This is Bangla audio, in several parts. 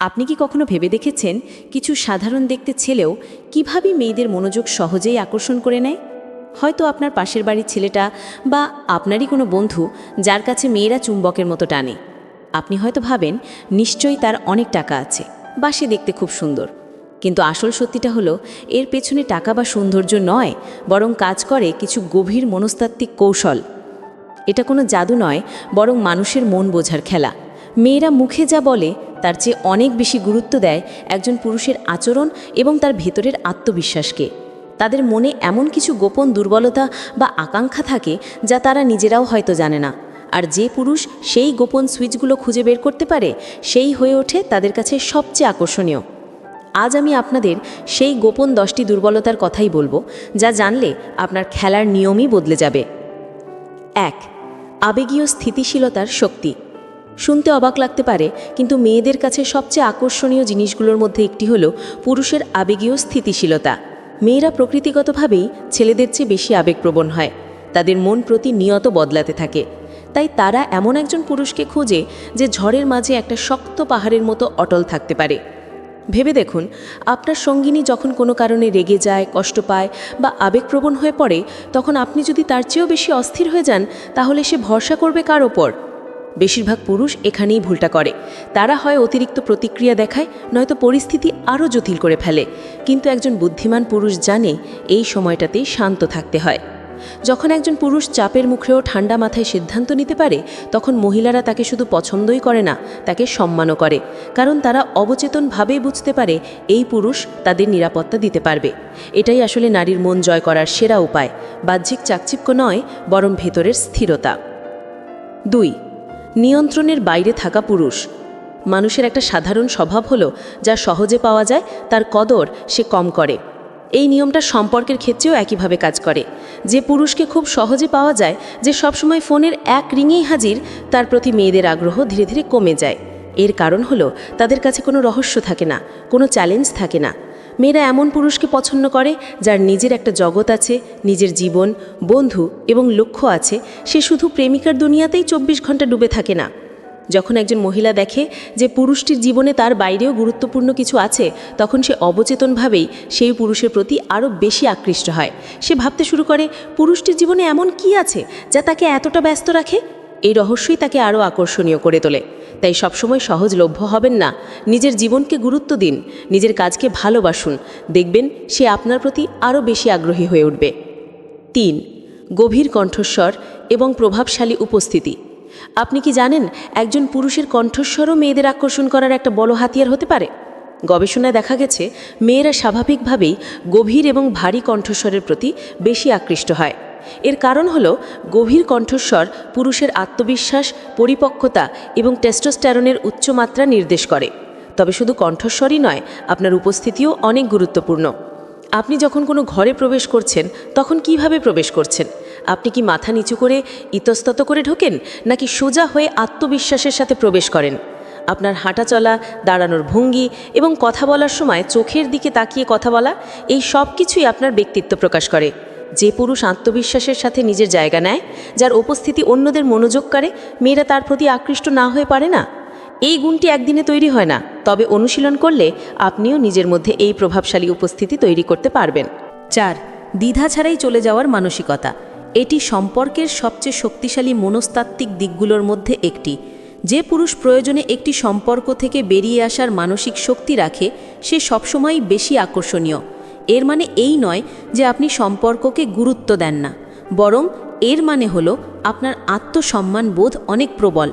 আপনি কি কখনো ভেবে দেখেছেন কিছু সাধারণ দেখতে ছেলেও কীভাবে মেয়েদের মনোযোগ সহজেই আকর্ষণ করে নেয়? হয়তো আপনার পাশের বাড়ির ছেলেটা বা আপনারই কোনো বন্ধু যার কাছে মেয়েরা চুম্বকের মতো টানে। আপনি হয়তো ভাবেন, নিশ্চয়ই তার অনেক টাকা আছে বা সে দেখতে খুব সুন্দর। কিন্তু আসল সত্যিটা হলো, এর পেছনে টাকা বা সৌন্দর্য নয়, বরং কাজ করে কিছু গভীর মনস্তাত্ত্বিক কৌশল। এটা কোনো জাদু নয়, বরং মানুষের মন বোঝার খেলা। মেয়েরা মুখে যা বলে, তার চেয়ে অনেক বেশি গুরুত্ব দেয় একজন পুরুষের আচরণ এবং তার ভেতরের আত্মবিশ্বাসকে। তাদের মনে এমন কিছু গোপন দুর্বলতা বা আকাঙ্ক্ষা থাকে যা তারা নিজেরাও হয়তো জানে না। আর যে পুরুষ সেই গোপন সুইচগুলো খুঁজে বের করতে পারে, সেই হয়ে ওঠে তাদের কাছে সবচেয়ে আকর্ষণীয়। আজ আমি আপনাদের সেই গোপন দশটি দুর্বলতার কথাই বলব, যা জানলে আপনার খেলার নিয়মই বদলে যাবে। এক, আবেগীয় স্থিতিশীলতার শক্তি। শুনতে অবাক লাগতে পারে, কিন্তু মেয়েদের কাছে সবচেয়ে আকর্ষণীয় জিনিসগুলোর মধ্যে একটি হলো পুরুষের আবেগীয় স্থিতিশীলতা। মেয়েরা প্রকৃতিগতভাবেই ছেলেদের চেয়ে বেশি আবেগপ্রবণ হয়, তাদের মন প্রতিনিয়ত বদলাতে থাকে। তাই তারা এমন একজন পুরুষকে খোঁজে যে ঝড়ের মাঝে একটা শক্ত পাহাড়ের মতো অটল থাকতে পারে। ভেবে দেখুন, আপনার সঙ্গিনী যখন কোনো কারণে রেগে যায়, কষ্ট পায় বা আবেগপ্রবণ হয়ে পড়ে, তখন আপনি যদি তার চেয়েও বেশি অস্থির হয়ে যান, তাহলে সে ভরসা করবে কার ওপর? বেশিরভাগ পুরুষ এখানেই ভুলটা করে। তারা হয় অতিরিক্ত প্রতিক্রিয়া দেখায়, নয়তো পরিস্থিতি আরও জটিল করে ফেলে। কিন্তু একজন বুদ্ধিমান পুরুষ জানে এই সময়টাতেই শান্ত থাকতে হয়। যখন একজন পুরুষ চাপের মুখেও ঠান্ডা মাথায় সিদ্ধান্ত নিতে পারে, তখন মহিলারা তাকে শুধু পছন্দই করে না, তাকে সম্মানও করে। কারণ তারা অবচেতনভাবেই বুঝতে পারে এই পুরুষ তাদের নিরাপত্তা দিতে পারবে। এটাই আসলে নারীর মন জয় করার সেরা উপায়। বাহ্যিক চাকচিক্য নয়, বরং ভেতরের স্থিরতা। দুই নিয়ন্ত্রণের বাইরে থাকা পুরুষ। মানুষের একটা সাধারণ স্বভাব হলো, যা সহজে পাওয়া যায়, তার কদর সে কম করে। এই নিয়মটা সম্পর্কের ক্ষেত্রেও একইভাবে কাজ করে। যে পুরুষকে খুব সহজে পাওয়া যায়, যে সবসময় ফোনের এক রিঙেই হাজির, তার প্রতি মেয়েদের আগ্রহ ধীরে ধীরে কমে যায়। এর কারণ হলো, তাদের কাছে কোনো রহস্য থাকে না, কোনো চ্যালেঞ্জ থাকে না। মেয়েরা এমন পুরুষকে পছন্দ করে যার নিজের একটা জগৎ আছে, নিজের জীবন, বন্ধু এবং লক্ষ্য আছে। সে শুধু প্রেমিকার দুনিয়াতেই চব্বিশ ঘণ্টা ডুবে থাকে না। যখন একজন মহিলা দেখে যে পুরুষটির জীবনে তার বাইরেও গুরুত্বপূর্ণ কিছু আছে, তখন সে অবচেতনভাবেই সেই পুরুষের প্রতি আরও বেশি আকৃষ্ট হয়। সে ভাবতে শুরু করে, পুরুষটির জীবনে এমন কি আছে যা তাকে এতটা ব্যস্ত রাখে? এই রহস্যই তাকে আরও আকর্ষণীয় করে তোলে। তাই সবসময় সহজলভ্য হবেন না। নিজের জীবনকে গুরুত্ব দিন, নিজের কাজকে ভালোবাসুন। দেখবেন সে আপনার প্রতি আরও বেশি আগ্রহী হয়ে উঠবে। তিন, গভীর কণ্ঠস্বর এবং প্রভাবশালী উপস্থিতি। আপনি কি জানেন একজন পুরুষের কণ্ঠস্বরও মেয়েদের আকর্ষণ করার একটা বড় হাতিয়ার হতে পারে? গবেষণায় দেখা গেছে, মেয়েরা স্বাভাবিকভাবেই গভীর এবং ভারী কণ্ঠস্বরের প্রতি বেশি আকৃষ্ট হয়। এর কারণ হল গভীর কণ্ঠস্বর, পুরুষের আত্মবিশ্বাস, পরিপক্কতা এবং টেস্টোস্টেরনের উচ্চমাত্রা নির্দেশ করে। তবে শুধু কণ্ঠস্বরই নয়, আপনার উপস্থিতিও অনেক গুরুত্বপূর্ণ। আপনি যখন কোনো ঘরে প্রবেশ করছেন, তখন কীভাবে প্রবেশ করছেন? আপনি কি মাথা নিচু করে ইতস্তত করে ঢোকেন, নাকি সোজা হয়ে আত্মবিশ্বাসের সাথে প্রবেশ করেন? আপনার হাঁটা চলা, দাঁড়ানোর ভঙ্গি এবং কথা বলার সময় চোখের দিকে তাকিয়ে কথা বলা, এই সব কিছুই আপনার ব্যক্তিত্ব প্রকাশ করে। যে পুরুষ আত্মবিশ্বাসের সাথে নিজের জায়গা নেয়, যার উপস্থিতি অন্যদের মনোযোগ করে, মেয়েরা তার প্রতি আকৃষ্ট না হয়ে পারে না। এই গুণটি একদিনে তৈরি হয় না, তবে অনুশীলন করলে আপনিও নিজের মধ্যে এই প্রভাবশালী উপস্থিতি তৈরি করতে পারবেন। চার, দ্বিধা ছাড়াই চলে যাওয়ার মানসিকতা। এটি সম্পর্কের সবচেয়ে শক্তিশালী মনস্তাত্ত্বিক দিকগুলোর মধ্যে একটি। যে পুরুষ প্রয়োজনে একটি সম্পর্ক থেকে বেরিয়ে আসার মানসিক শক্তি রাখে, সে সবসময়ই বেশি আকর্ষণীয়। এর মানে এই নয় যে আপনি সম্পর্ককে গুরুত্ব দেন না। বরং এর মানে হলো আপনার আত্মসম্মান বোধ অনেক প্রবল।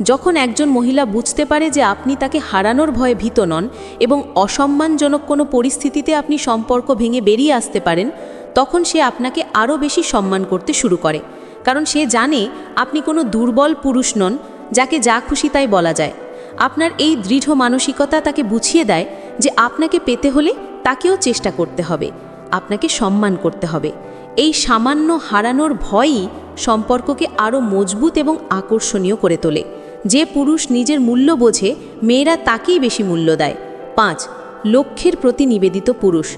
যখন একজন মহিলা বুঝতে পারে যে আপনি তাকে হারানোর ভয়ে ভীত নন এবং অসম্মানজনক কোনো পরিস্থিতিতে আপনি সম্পর্ক ভেঙে বেরিয়ে আসতে পারেন, তখন সে আপনাকে আরও বেশি সম্মান করতে শুরু করে। কারণ সে জানে আপনি কোনো দুর্বল পুরুষ নন, যাকে যা খুশি তাই বলা যায়। আপনার এই দৃঢ় মানসিকতা তাকে বুঝিয়ে দেয় যে আপনাকে পেতে হলে তাকেও চেষ্টা করতে হবে, আপনাকে সম্মান করতে হবে। এই সামান্য হারানোর ভয়ই সম্পর্ককে আরও মজবুত এবং আকর্ষণীয় করে তোলে। যে পুরুষ নিজের মূল্য বোঝে, মেয়েরা তাকেই বেশি মূল্য দেয়। পাঁচ, লক্ষ্যের প্রতি নিবেদিত পুরুষ।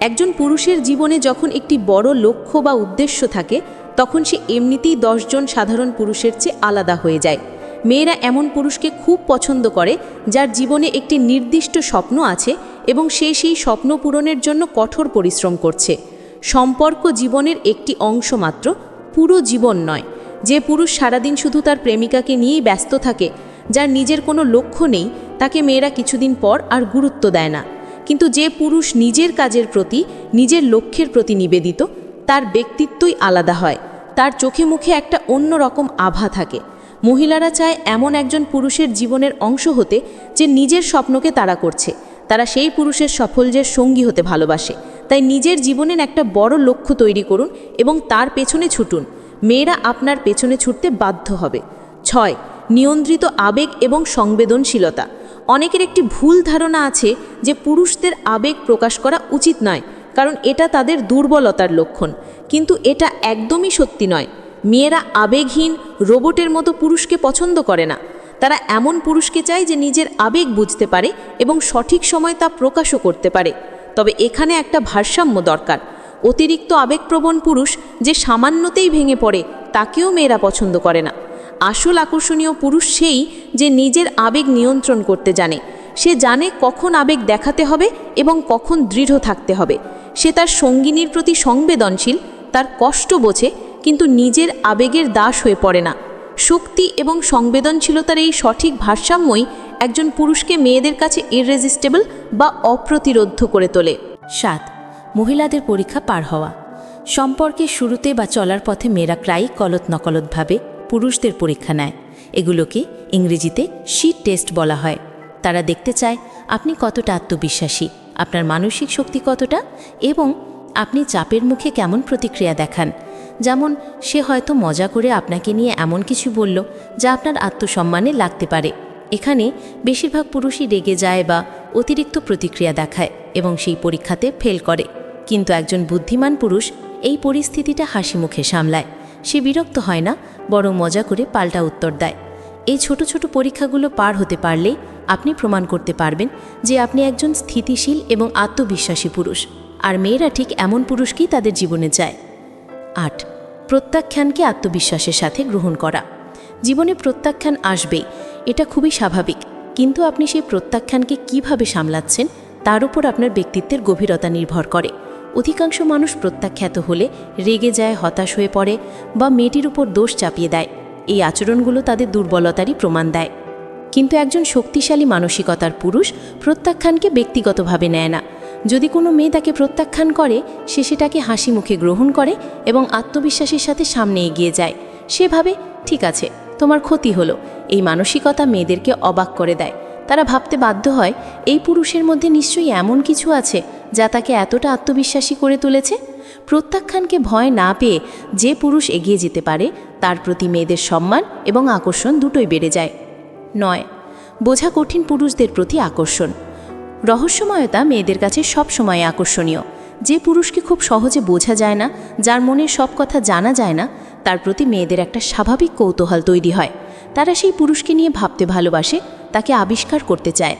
একজন পুরুষের জীবনে যখন একটি বড় লক্ষ্য বা উদ্দেশ্য থাকে, তখন সে এমনিতেই দশজন সাধারণ পুরুষের চেয়ে আলাদা হয়ে যায়। মেয়েরা এমন পুরুষকে খুব পছন্দ করে, যার জীবনে একটি নির্দিষ্ট স্বপ্ন আছে এবং সে সেই স্বপ্ন পূরণের জন্য কঠোর পরিশ্রম করছে। সম্পর্ক জীবনের একটি অংশ মাত্র, পুরো জীবন নয়। যে পুরুষ সারাদিন শুধু তার প্রেমিকাকে নিয়েই ব্যস্ত থাকে, যার নিজের কোনো লক্ষ্য নেই, তাকে মেয়েরা কিছুদিন পর আর গুরুত্ব দেয় না। কিন্তু যে পুরুষ নিজের কাজের প্রতি, নিজের লক্ষ্যের প্রতি নিবেদিত, তার ব্যক্তিত্বই আলাদা হয়। তার চোখে মুখে একটা অন্য রকম আভা থাকে। মহিলারা চায় এমন একজন পুরুষের জীবনের অংশ হতে, যে নিজের স্বপ্নকে তাড়া করছে। তারা সেই পুরুষের সাফল্যের সঙ্গী হতে ভালোবাসে। তাই নিজের জীবনের একটা বড় লক্ষ্য তৈরি করুন এবং তার পেছনে ছুটুন। মেয়েরা আপনার পেছনে ছুটতে বাধ্য হবে। ছয়, নিয়ন্ত্রিত আবেগ এবং সংবেদনশীলতা। অনেকের একটি ভুল ধারণা আছে যে পুরুষদের আবেগ প্রকাশ করা উচিত নয়, কারণ এটা তাদের দুর্বলতার লক্ষণ। কিন্তু এটা একদমই সত্যি নয়। মেয়েরা আবেগহীন, রোবটের মতো পুরুষকে পছন্দ করে না। তারা এমন পুরুষকে চায় যে নিজের আবেগ বুঝতে পারে এবং সঠিক সময় তা প্রকাশও করতে পারে। তবে এখানে একটা ভারসাম্য দরকার। অতিরিক্ত আবেগপ্রবণ পুরুষ যে সামান্যতেই ভেঙে পড়ে, তাকেও মেয়েরা পছন্দ করে না। আসল আকর্ষণীয় পুরুষ সেই যে নিজের আবেগ নিয়ন্ত্রণ করতে জানে। সে জানে কখন আবেগ দেখাতে হবে এবং কখন দৃঢ় থাকতে হবে। সে তার সঙ্গিনীর প্রতি সংবেদনশীল, তার কষ্ট বোঝে, কিন্তু নিজের আবেগের দাস হয়ে পড়ে না। শক্তি এবং সংবেদনশীলতার এই সঠিক ভারসাম্যই একজন পুরুষকে মেয়েদের কাছে ইররেজিস্টেবল বা অপ্রতিরোধ্য করে তোলে। সাত, মহিলাদের পরীক্ষা পার হওয়া। সম্পর্কে শুরুতে বা চলার পথে মেয়েরা প্রায়ই কলত নকলতভাবে পুরুষদের পরীক্ষা নেয়। এগুলোকে ইংরেজিতে শিট টেস্ট বলা হয়। তারা দেখতে চায়, আপনি কতটা আত্মবিশ্বাসী, আপনার মানসিক শক্তি কতটা এবং আপনি চাপের মুখে কেমন প্রতিক্রিয়া দেখান। যেমন, সে হয়তো মজা করে আপনাকে নিয়ে এমন কিছু বলল যা আপনার আত্মসম্মানে লাগতে পারে। এখানে বেশিরভাগ পুরুষই রেগে যায় বা অতিরিক্ত প্রতিক্রিয়া দেখায় এবং সেই পরীক্ষাতে ফেল করে। কিন্তু একজন বুদ্ধিমান পুরুষ এই পরিস্থিতিটা হাসি মুখে সামলায়। সে বিরক্ত হয় না, বরং মজা করে পাল্টা উত্তর দেয়। এই ছোট ছোট পরীক্ষাগুলো পার হতে পারলেই আপনি প্রমাণ করতে পারবেন যে আপনি একজন স্থিতিশীল এবং আত্মবিশ্বাসী পুরুষ। আর মেয়েরা ঠিক এমন পুরুষকেই তাদের জীবনে চায়? আট, প্রত্যাখ্যানকে আত্মবিশ্বাসের সাথে গ্রহণ করা। জীবনে প্রত্যাখ্যান আসবেই, এটা খুবই স্বাভাবিক। কিন্তু আপনি সেই প্রত্যাখ্যানকে কীভাবে সামলাচ্ছেন, তার উপর আপনার ব্যক্তিত্বের গভীরতা নির্ভর করে। অধিকাংশ মানুষ প্রত্যাখ্যাত হলে রেগে যায়, হতাশ হয়ে পড়ে বা মেয়েটির উপর দোষ চাপিয়ে দেয়। এই আচরণগুলো তাদের দুর্বলতারই প্রমাণ দেয়। কিন্তু একজন শক্তিশালী মানসিকতার পুরুষ প্রত্যাখ্যানকে ব্যক্তিগতভাবে নেয় না। যদি কোনো মেয়ে তাকে প্রত্যাখ্যান করে, সে সেটাকে হাসি মুখে গ্রহণ করে এবং আত্মবিশ্বাসের সাথে সামনে এগিয়ে যায়। সে ভাবে, ঠিক আছে, তোমার ক্ষতি হলো। এই মানসিকতা মেয়েদেরকে অবাক করে দেয়। তারা ভাবতে বাধ্য হয়, এই পুরুষের মধ্যে নিশ্চয়ই এমন কিছু আছে যা তাকে এতটা আত্মবিশ্বাসী করে তুলেছে? প্রত্যাখ্যানকে ভয় না পেয়ে যে পুরুষ এগিয়ে যেতে পারে, তার প্রতি মেয়েদের সম্মান এবং আকর্ষণ দুটোই বেড়ে যায়। নয়, বোঝা কঠিন পুরুষদের প্রতি আকর্ষণ। রহস্যময়তা মেয়েদের কাছে সব সময় আকর্ষণীয়। যে পুরুষকে খুব সহজে বোঝা যায় না, যার মনের সব কথা জানা যায় না, তার প্রতি মেয়েদের একটা স্বাভাবিক কৌতূহল তৈরি হয়। তারা সেই পুরুষকে নিয়ে ভাবতে ভালোবাসে, তাকে আবিষ্কার করতে চায়।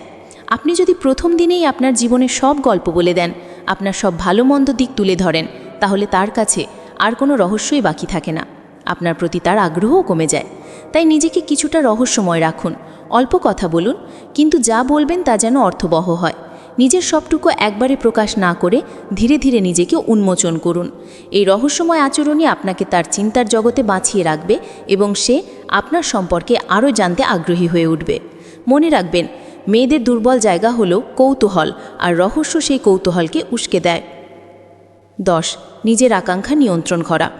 আপনি যদি প্রথম দিনেই আপনার জীবনের সব গল্প বলে দেন, আপনার সব ভালো মন্দ দিক তুলে ধরেন, তাহলে তার কাছে আর কোনো রহস্যই বাকি থাকে না। আপনার প্রতি তার আগ্রহও কমে যায়। তাই নিজেকে কিছুটা রহস্যময় রাখুন অল্প কথা বলুন, কিন্তু যা বলবেন তা যেন অর্থবহ হয়। নিজের সবটুকু একবারে প্রকাশ না করে ধীরে ধীরে নিজেকে উন্মোচন করুন। এই রহস্যময় আচরণই আপনাকে তার চিন্তার জগতে বাঁচিয়ে রাখবে এবং সে আপনার সম্পর্কে আরও জানতে আগ্রহী হয়ে উঠবে। মনে রাখবেন, মেয়েদের দুর্বল জায়গা হলো কৌতূহল, আর রহস্য সেই কৌতূহলকে উস্কে দেয়। দশ, নিজের আকাঙ্ক্ষা নিয়ন্ত্রণ করা।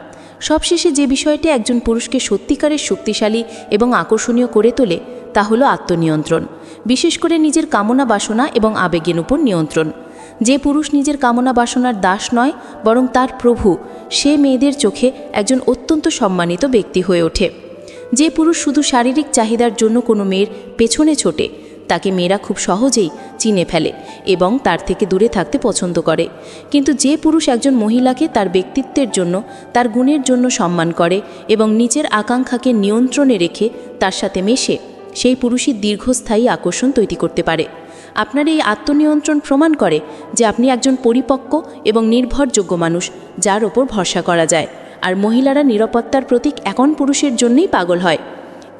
সবশেষে যে বিষয়টি একজন পুরুষকে সত্যিকারের শক্তিশালী এবং আকর্ষণীয় করে তোলে তা হলো আত্মনিয়ন্ত্রণ, বিশেষ করে নিজের কামনা বাসনা এবং আবেগের উপর নিয়ন্ত্রণ। যে পুরুষ নিজের কামনা বাসনার দাস নয়, বরং তার প্রভু, সে মেয়েদের চোখে একজন অত্যন্ত সম্মানিত ব্যক্তি হয়ে ওঠে। যে পুরুষ শুধু শারীরিক চাহিদার জন্য কোনো মেয়ের পেছনে ছোটে, তাকে মেয়েরা খুব সহজেই চিনে ফেলে এবং তার থেকে দূরে থাকতে পছন্দ করে। কিন্তু যে পুরুষ একজন মহিলাকে তার ব্যক্তিত্বের জন্য, তার গুণের জন্য সম্মান করে এবং নিজের আকাঙ্ক্ষাকে নিয়ন্ত্রণে রেখে তার সাথে মেশে সেই পুরুষই দীর্ঘস্থায়ী আকর্ষণ তৈরি করতে পারে। আপনার এই আত্মনিয়ন্ত্রণ প্রমাণ করে যে আপনি একজন পরিপক্ক এবং নির্ভরযোগ্য মানুষ, যার ওপর ভরসা করা যায়। আর মহিলারা নিরাপত্তার প্রতীক এখন পুরুষের জন্যই পাগল হয়।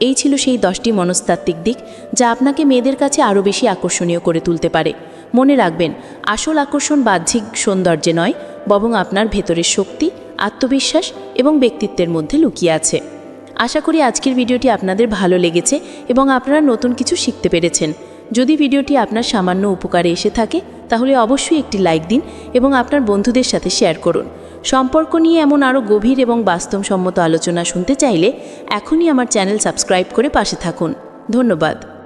এই ছিল সেই দশটি মনস্তাত্ত্বিক দিক যা আপনাকে মেয়েদের কাছে আরও বেশি আকর্ষণীয় করে তুলতে পারে। মনে রাখবেন, আসল আকর্ষণ বাহ্যিক সৌন্দর্যে নয়, বরং আপনার ভেতরের শক্তি, আত্মবিশ্বাস এবং ব্যক্তিত্বের মধ্যে লুকিয়ে আছে। আশা করি আজকের ভিডিওটি আপনাদের ভালো লেগেছে এবং আপনারা নতুন কিছু শিখতে পেরেছেন। যদি ভিডিওটি আপনার সামান্য উপকারে এসে থাকে, তাহলে অবশ্যই একটি লাইক দিন এবং আপনার বন্ধুদের সাথে শেয়ার করুন। সম্পর্ক নিয়ে এমন আরও গভীর এবং বাস্তবসম্মত আলোচনা শুনতে চাইলে এখনই আমার চ্যানেল সাবস্ক্রাইব করে পাশে থাকুন। ধন্যবাদ।